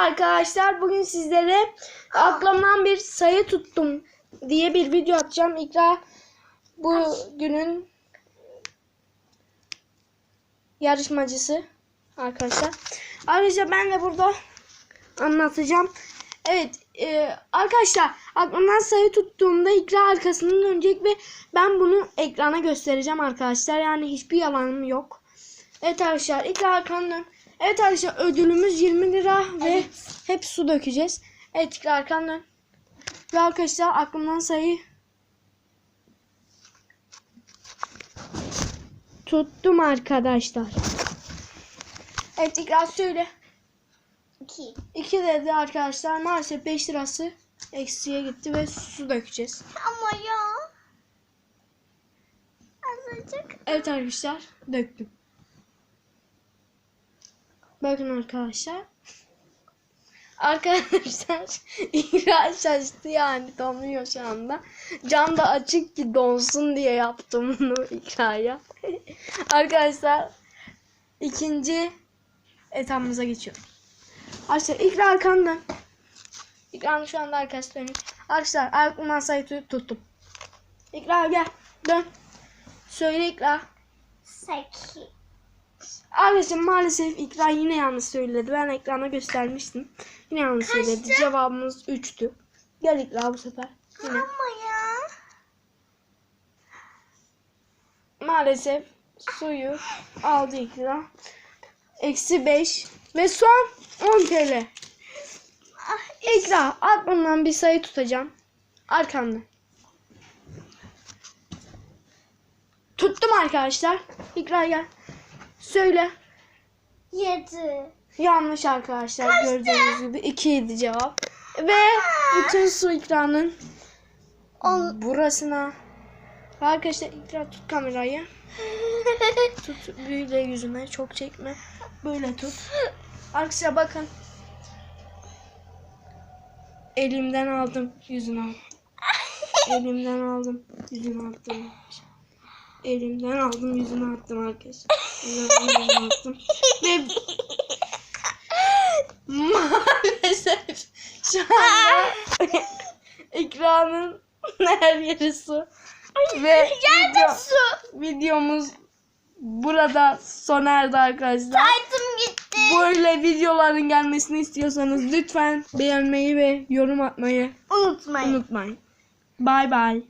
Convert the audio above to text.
arkadaşlar. Bugün sizlere aklımdan bir sayı tuttum diye bir video atacağım. İkra bu günün yarışmacısı arkadaşlar. Ayrıca ben de burada anlatacağım. Evet e, arkadaşlar aklımdan sayı tuttuğumda ikra arkasından dönecek ve ben bunu ekrana göstereceğim arkadaşlar. Yani hiçbir yalanım yok. Evet arkadaşlar ikra arkandan dön. Evet arkadaşlar ödülümüz 20 lira ve hep su dökeceğiz. Evet ikra arkandan dön. Ve arkadaşlar aklımdan sayı tuttum arkadaşlar. Evet ikra söyle. 2. 2 dedi arkadaşlar. Maalesef 5 lirası eksiye gitti ve su dökeceğiz. Ama ya. Azıcık. Evet arkadaşlar döktüm. Bakın arkadaşlar. Arkadaşlar İkra şaştı yani donuyor şu anda. Cam da açık ki donsun diye yaptım bunu İkra'ya. arkadaşlar ikinci etapımıza geçiyorum. Arkadaşlar İkra arkandan. İkra'nın şu anda arkası dönük. Arkadaşlar aklımdan sayı tut- tuttum. İkra gel dön. Söyle İkra. 8. Arkadaşlar maalesef İkra yine yanlış söyledi. Ben ekrana göstermiştim. Yine yanlış söyledi. Cevabımız 3'tü. Gel İkra bu sefer. Yine. Ama ya. Maalesef suyu aldı İkra. Eksi 5 ve son 10 TL. Ah, İkra aklımdan bir sayı tutacağım. Arkamda. Tuttum arkadaşlar. İkra gel. Söyle. 7. Yanlış arkadaşlar gördüğünüz gibi 2 idi cevap. Ve bütün su ikranın On. burasına. Arkadaşlar ikra tut kamerayı. Tut böyle yüzüme çok çekme. Böyle tut. Arkadaşlar bakın. Elimden aldım yüzünü aldım. Elimden aldım yüzünü attım. Elimden aldım yüzünü attım arkadaşlar. Yüzünü attım. Ve Maalesef şu anda ekranın her yeri su. Ve video, su. videomuz burada sona erdi arkadaşlar. Taytım gitti. Böyle videoların gelmesini istiyorsanız lütfen beğenmeyi ve yorum atmayı Unutmayın. unutmayın. Bay bay.